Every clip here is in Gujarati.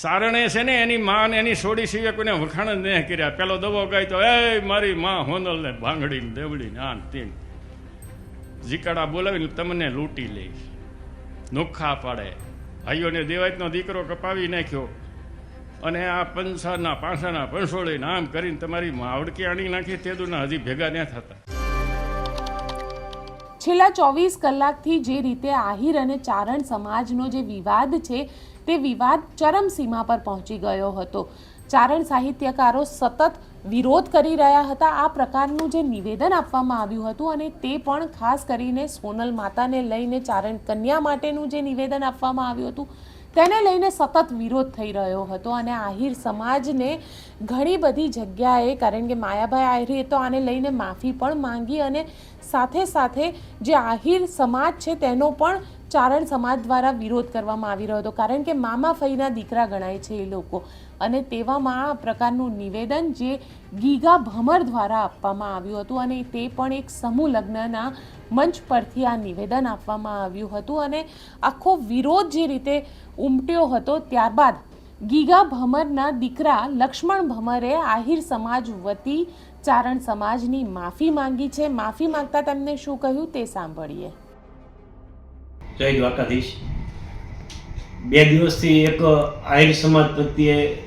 સારણે છે ને, એની માં એની સોડી સિવાય કોઈને વખાણ જ નહીં કર્યા. પેલો દવો ગાય તો એ મારી માં હોનલ ને ભાંગડી ને દેવડી ને આન તીન. જીકાડા બોલાવીને તમને લૂંટી લે નોખા પાડે. ભાઈઓને દેવાયતનો દીકરો કપાવી નાખ્યો. અને આ પંસાના પાંસાના પંસોળીને આમ કરીને તમારી માવડકી આણી નાખી તે દુના હજી ભેગા ન થતા. છેલ્લા ચોવીસ કલાકથી જે રીતે આહિર અને ચારણ સમાજનો જે વિવાદ છે, તે વિવાદ ચરમસીમા પર પહોંચી ગયો હતો. ચારણ સાહિત્યકારો સતત વિરોધ કરી રહ્યા હતા. આ પ્રકારનું જે નિવેદન આપવામાં આવ્યું હતું અને તે પણ ખાસ કરીને સોનલ માતાને લઈને ચારણ કન્યા માટેનું જે નિવેદન આપવામાં આવ્યું હતું. તેને લઈને સતત વિરોધ થઈ રહ્યો હતો અને આહિર સમાજને ઘણી બધી જગ્યાએ, કારણ કે માયાભાઈ આહિરે તો આને લઈને માફી પણ માંગી અને સાથે સાથે જે આહિર સમાજ છે તેનો પણ ચારણ સમાજ દ્વારા વિરોધ કરવામાં આવી રહ્યો હતો. કારણ કે મામા ફઈના દીકરા ગણાય છે એ લોકો. અને તેવામાં આ પ્રકારનું નિવેદન જે ગીગા ભમર દ્વારા આપવામાં આવ્યું હતું અને તે પણ એક સમૂહ લગ્નના મંચ પરથી આ નિવેદન આપવામાં આવ્યું હતું અને આખો વિરોધ જે રીતે ઉમટ્યો હતો ત્યારબાદ ગીગા ભમરના દીકરા લક્ષ્મણ ભમરે આહિર સમાજ વતી ચારણ સમાજની માફી માંગી છે. માફી માંગતા તેમને શું કહ્યું તે સાંભળીએ. જય દ્વારકાધીશ. બે દિવસથી એક આહિર સમાજ પ્રત્યે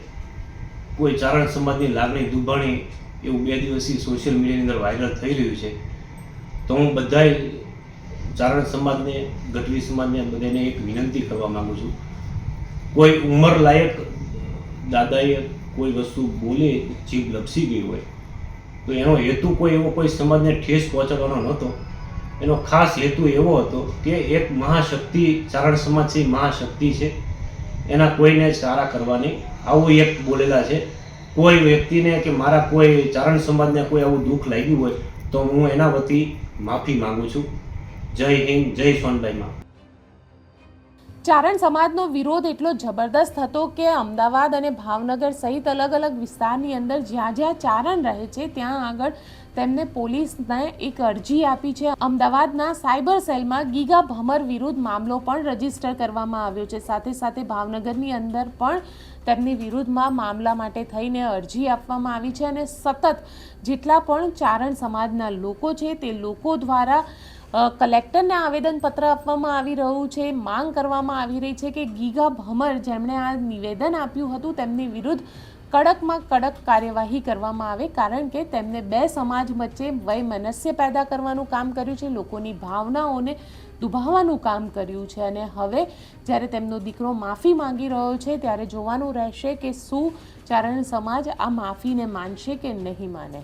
કોઈ ચારણ સમાજની લાગણી, દુભાણી એવું બે દિવસથી સોશિયલ મીડિયાની અંદર વાયરલ થઈ રહ્યું છે. તો હું બધાય ચારણ સમાજને, ગઢવી સમાજને બધાને એક વિનંતી કરવા માગું છું. કોઈ ઉંમર લાયક દાદાએ કોઈ વસ્તુ બોલે, જીભ લપસી ગઈ હોય, તો એનો હેતુ કોઈ એવો કોઈ સમાજને ઠેસ પહોંચાડવાનો નહોતો. એનો ખાસ હેતુ એવો હતો કે એક મહાશક્તિ, ચારણ સમાજ છે મહાશક્તિ છે. એના કોઈને સારા કરવાની આવું એક બોલેલા છે. કોઈ વ્યક્તિને કે મારા કોઈ ચારણ સમાજને કોઈ આવું દુઃખ લાગ્યું હોય તો હું એના વતી માફી માંગુ છું. જય હિન્દ, જય સોનબાઈમાં ચારણ સમાજનો વિરોધ એટલો જબરદસ્ત હતો કે અમદાવાદ અને ભાવનગર સહિત અલગ અલગ વિસ્તારની અંદર જ્યાં જ્યાં ચારણ રહે છે, ત્યાં આગળ તેમને પોલીસને એક અરજી આપી છે. અમદાવાદના સાયબર સેલમાં ગીગા ભમર વિરુદ્ધ મામલો પણ રજિસ્ટર કરવામાં આવ્યો છે. સાથે સાથે ભાવનગરની અંદર પણ તેમની વિરુદ્ધમાં મામલા માટે થઈને અરજી આપવામાં આવી છે અને સતત જેટલા પણ ચારણ સમાજના લોકો છે, તે લોકો દ્વારા કલેક્ટરને આવેદનપત્ર આપવામાં આવી રહ્યું છે, માંગ કરવામાં આવી રહી છે કે ગીગા ભમર જેમણે આ નિવેદન આપ્યું હતું તેમની વિરુદ્ધ કડકમાં કડક કાર્યવાહી કરવામાં આવે કારણ કે તેમને બે સમાજ વચ્ચે વયમનસ્ય પેદા કરવાનું કામ કર્યું છે, લોકોની ભાવનાઓને દુભાવવાનું કામ કર્યું છે અને હવે જ્યારે તેમનો દીકરો માફી માંગી રહ્યો છે ત્યારે જોવાનું રહેશે કે શું ચારણ સમાજ આ માફીને માનશે કે નહીં માને.